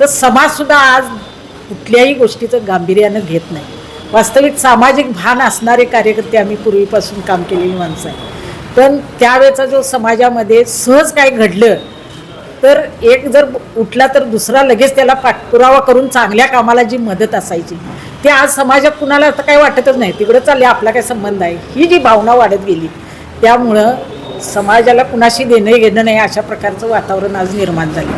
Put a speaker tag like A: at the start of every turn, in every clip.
A: तर समाजसुद्धा आज कुठल्याही गोष्टीचं गांभीर्यानं घेत नाही. वास्तविक सामाजिक भान असणारे कार्यकर्ते आम्ही पूर्वीपासून काम केलेली माणसं आहे पण त्यावेळेचा जो समाजामध्ये सहज काय घडलं तर एक जर उठला तर दुसरा लगेच त्याला पाठपुरावा करून चांगल्या कामाला जी मदत असायची ते आज समाजात कुणाला तर काही वाटतच नाही. तिकडं चालले आपला काय संबंध आहे? ही जी भावना वाढत गेली त्यामुळं समाजाला कुणाशी देणं घेणं नाही अशा प्रकारचं वातावरण आज निर्माण झालं.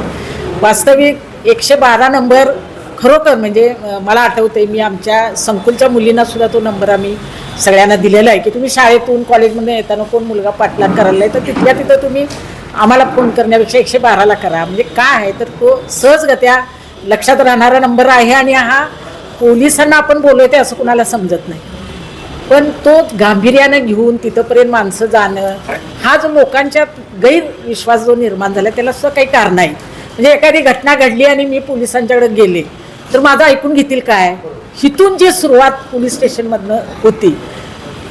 A: वास्तविक एकशे बारा नंबर खरोखर म्हणजे मला आठवते मी आमच्या संकुलच्या मुलींना सुद्धा तो नंबर आम्ही सगळ्यांना दिलेला आहे की तुम्ही शाळेतून कॉलेजमधून येताना कोण मुलगा पाठलाग करायला आहे तर तिथल्या तिथं तुम्ही आम्हाला फोन करण्यापेक्षा एकशे बाराला करा. म्हणजे काय आहे तर तो सहजगत्या लक्षात राहणारा नंबर आहे आणि हा पोलिसांना आपण बोलवते असं कुणाला समजत नाही. पण तो गांभीर्यानं घेऊन तिथंपर्यंत माणसं जाणं हा जो लोकांच्या गैरविश्वास जो निर्माण झाला त्याला सुद्धा काही कारण आहे म्हणजे एखादी घटना घडली आणि मी पोलिसांच्याकडे गेले तर माझं ऐकून घेतील काय? हिथून जी सुरुवात पोलीस स्टेशनमधनं होती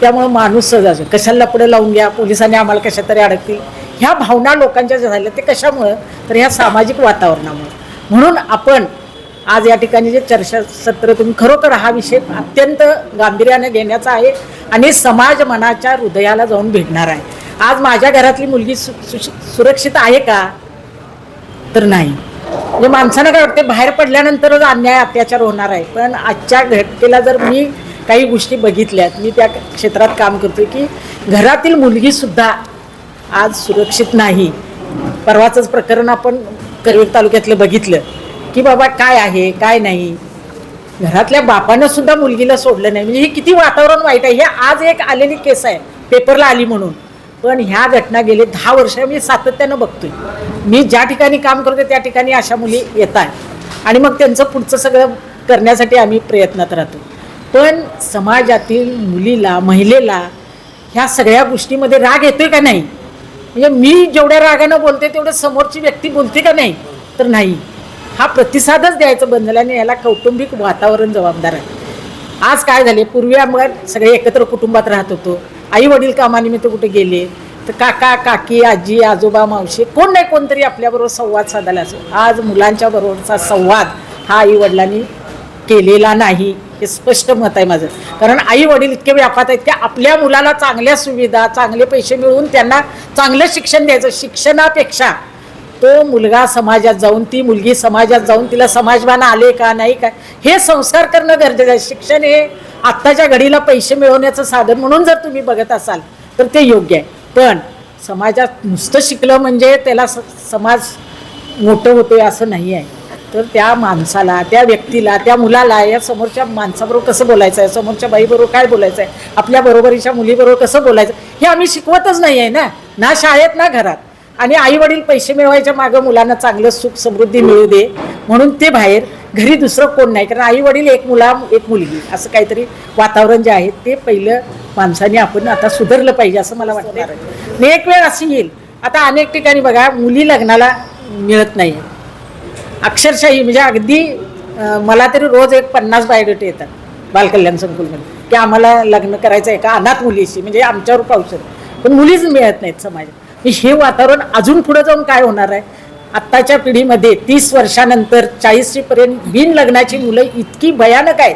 A: त्यामुळं माणूस सहज कशाला पुढे लावून घ्या? पोलिसांनी आम्हाला कशा तरी अडकतील? ह्या भावना लोकांच्या ज्या झाल्या ते कशामुळं? तर ह्या सामाजिक वातावरणामुळं. म्हणून आपण आज या ठिकाणी जे चर्चा सत्र तुम्ही खरोखर हा विषय अत्यंत गांभीर्याने घेण्याचा आहे आणि समाज मनाच्या हृदयाला जाऊन भेटणार आहे. आज माझ्या घरातली मुलगी सु सु सुरक्षित आहे का? तर नाही. म्हणजे माणसानं काय वाटते बाहेर पडल्यानंतरच अन्याय अत्याचार होणार आहे. पण आजच्या घटकेला जर मी काही गोष्टी बघितल्यात मी त्या क्षेत्रात काम करतो की घरातील मुलगीसुद्धा आज सुरक्षित नाही. परवाचंच प्रकरण आपण करवीर तालुक्यातलं बघितलं की बाबा काय आहे काय नाही. घरातल्या बापानं सुद्धा मुलगीला सोडलं नाही. म्हणजे हे किती वातावरण वाईट आहे. हे आज एक आलेली केस आहे. पेपरला आली म्हणून. पण ह्या घटना गेले दहा वर्ष मी सातत्यानं बघतोय. मी ज्या ठिकाणी काम करते त्या ठिकाणी अशा मुली येत आहेत आणि मग त्यांचं पुढचं सगळं करण्यासाठी आम्ही प्रयत्नात राहतो. पण समाजातील मुलीला महिलेला ह्या सगळ्या गोष्टीमध्ये राग येतोय का नाही? म्हणजे मी जेवढ्या रागानं बोलते तेवढं समोरची व्यक्ती बोलते का नाही? तर नाही. हा प्रतिसादच द्यायचं बंद झाला आणि याला कौटुंबिक वातावरण जबाबदार आहे. आज काय झाले? पूर्वी आम्हाला सगळे एकत्र कुटुंबात राहत होतो. आई वडील कामानिमित्त कुठे गेले? तर काका काकी आजी आजोबा मावशी कोण नाही कोणतरी आपल्याबरोबर संवाद साधायला असो. आज मुलांच्या बरोबरचा संवाद हा आई वडिलांनी केलेला नाही. हे स्पष्ट मत आहे माझं. कारण आई वडील इतके व्यापात आहेत की आपल्या मुलाला चांगल्या सुविधा चांगले पैसे मिळवून त्यांना चांगलं शिक्षण द्यायचं. शिक्षणापेक्षा तो मुलगा समाजात जाऊन ती मुलगी समाजात जाऊन तिला समाजभान आले का नाही का हे संस्कार करणं गरजेचं आहे. शिक्षण हे आत्ताच्या घडीला पैसे मिळवण्याचं साधन म्हणून जर तुम्ही बघत असाल तर ते योग्य आहे. पण समाजात नुसतं शिकलं म्हणजे त्याला स- समाज मोठं होतोय असं नाही आहे. तर त्या माणसाला त्या व्यक्तीला त्या मुलाला या समोरच्या माणसाबरोबर कसं बोलायचं आहे? समोरच्या बाईबरोबर काय बोलायचं आहे? आपल्या बरोबरीच्या मुलीबरोबर कसं बोलायचं हे आम्ही शिकवतच नाही आहे ना? ना शाळेत ना घरात. आणि आई वडील पैसे मिळवायच्या मागं मुलांना चांगलं सुख समृद्धी मिळू दे. म्हणून ते बाहेर घरी दुसरं कोण नाही कारण आई वडील एक मुला एक मुलगी असं काहीतरी वातावरण जे आहे ते पहिलं माणसाने आपण आता सुधारलं पाहिजे असं मला वाटतं आणि एक वेळ असं येईल आता अनेक ठिकाणी बघा मुली लग्नाला मिळत नाही. अक्षरशाही म्हणजे अगदी मला तरी रोज एक पन्नास बायोडेटे येतात बालकल्याण संकुलमध्ये की आम्हाला लग्न करायचं आहे का? अनाथ मुलीशी म्हणजे आमच्यावर पावसर पण मुलीच मिळत नाहीत समाजात. हे वातावरण अजून पुढे जाऊन काय होणार आहे? आत्ताच्या पिढीमध्ये तीस वर्षानंतर चाळीसपर्यंत बिन लग्नाची मुलं इतकी भयानक आहेत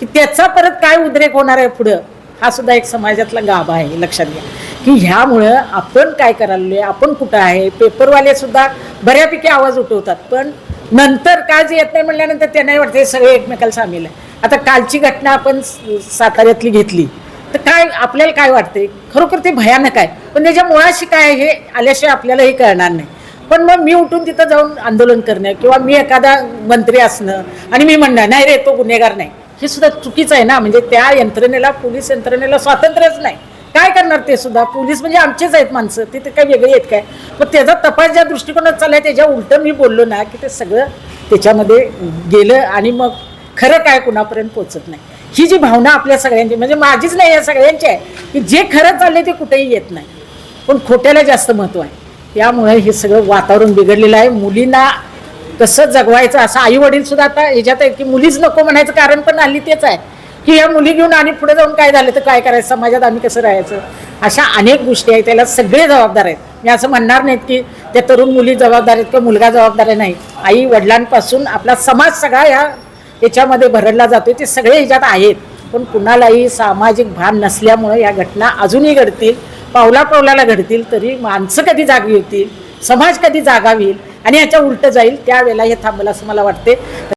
A: की त्याचा परत काय उद्रेक होणार आहे पुढं? हा सुद्धा एक समाजातला गाभा आहे लक्षात घ्या. की ह्यामुळं आपण काय करायला आपण कुठं आहे? पेपरवाले सुद्धा बऱ्यापैकी आवाज उठवतात. पण नंतर काय जे येत नाही म्हणल्यानंतर त्यांनाही वाटतं सगळे एकमेकाला सामील आहे. आता कालची घटना आपण साताऱ्यातली घेतली. तर काय आपल्याला काय वाटते खरोखर ते भयानक आहे. पण त्याच्या मुळाशी काय आहे हे आल्याशिवाय आपल्याला हे कळणार नाही. पण मग मी उठून तिथं जाऊन आंदोलन करणं किंवा मी एखादा मंत्री असणं आणि मी म्हणणं नाही रे तो गुन्हेगार नाही. हे सुद्धा चुकीचं आहे ना? म्हणजे त्या यंत्रणेला पोलीस यंत्रणेला स्वातंत्र्यच नाही. काय करणार ते सुद्धा? पोलीस म्हणजे आमचेच आहेत माणसं. तिथे ते काय वेगळे आहेत काय? पण त्याचा तपास ज्या दृष्टिकोनात चाललाय त्याच्या उलटं मी बोललो ना की ते सगळं त्याच्यामध्ये गेलं आणि मग खरं काय कुणापर्यंत पोचत नाही. ही जी भावना आपल्या सगळ्यांची म्हणजे माझीच नाही या सगळ्यांची आहे की जे खरं चाललंय ते कुठेही येत नाही. पण खोट्याला जास्त महत्त्व आहे. त्यामुळे हे सगळं वातावरण बिघडलेलं आहे. मुलींना कसं जगवायचं असं आई वडील सुद्धा आता ह्याच्यात आहे की मुलीच नको म्हणायचं कारण पण हल्ली तेच आहे की ह्या मुली घेऊन आणि पुढे जाऊन काय झालं तर काय करायचं समाजात आम्ही कसं राहायचं? अशा अनेक गोष्टी आहेत त्याला सगळे जबाबदार आहेत. मी असं म्हणणार नाहीत की त्या तरुण मुली जबाबदार आहेत किंवा मुलगा जबाबदार आहे नाही. आई वडिलांपासून आपला समाज सगळा ह्या याच्यामध्ये भरडला जातो ते सगळे ह्याच्यात आहेत. पण कुणालाही सामाजिक भान नसल्यामुळं या घटना अजूनही घडतील. पावला पावलाला घडतील तरी माणसं कधी जागी होतील? समाज कधी जागा होईल आणि ह्याच्या उलटं जाईल त्यावेळेला हे थांबेल असं मला वाटते